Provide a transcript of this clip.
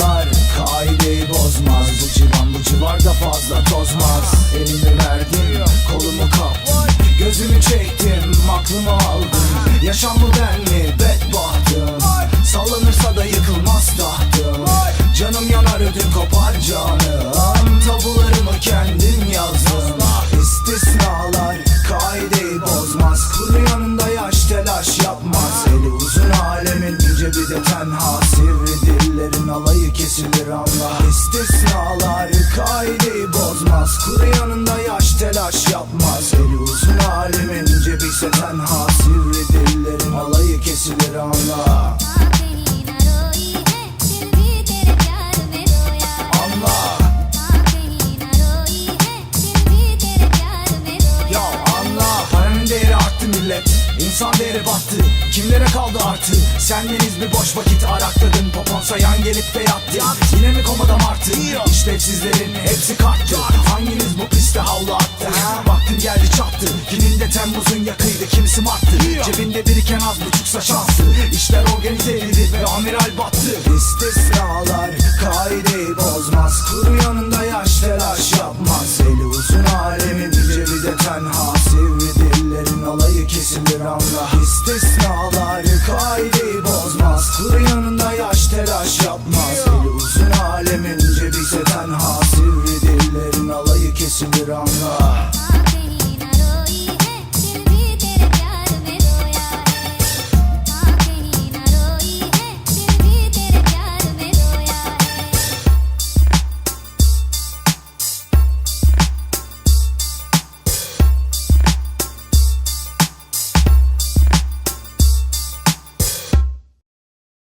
İstisnalar kaideyi bozmaz. Bu civan bu civarda fazla tozmaz. Elimi verdim kolumu kaptım. Gözümü çektim aklımı aldım. Yaşam ben mi? Bedbahtım. Sallanırsa da yıkılmaz tahtım. Canım yanar ödüm kopar canım. Tabularımı kendim yazdım. İstisnalar kaideyi bozmaz. Kuru yanında yaş telaş yapmaz Sivri dillerin alayı kesilir anla İstisnalar kaideyi bozmaz. Kuru yanında yaş telaş yapmaz. Eli uzun alemin ince İnsan değeri battı. Kimlere kaldı artı? Sendeniz bir boş vakit arakladın Popon sayan gelip de yattı. Yine mi komada martı? İşlevsizlerin hepsi kalktı. Hanginiz bu piste havlu attı? Vaktin geldi çattı. Kimin de Temmuz'un yakıydı kimisi marttı. Cebinde biriken az buçuksa şansı İşler organize edildi ve amiral battı. İstisnalar kaideyi bozmaz. Kuru yanında alemin ince bir de tenha Sivri dillerin alayı kesilir anla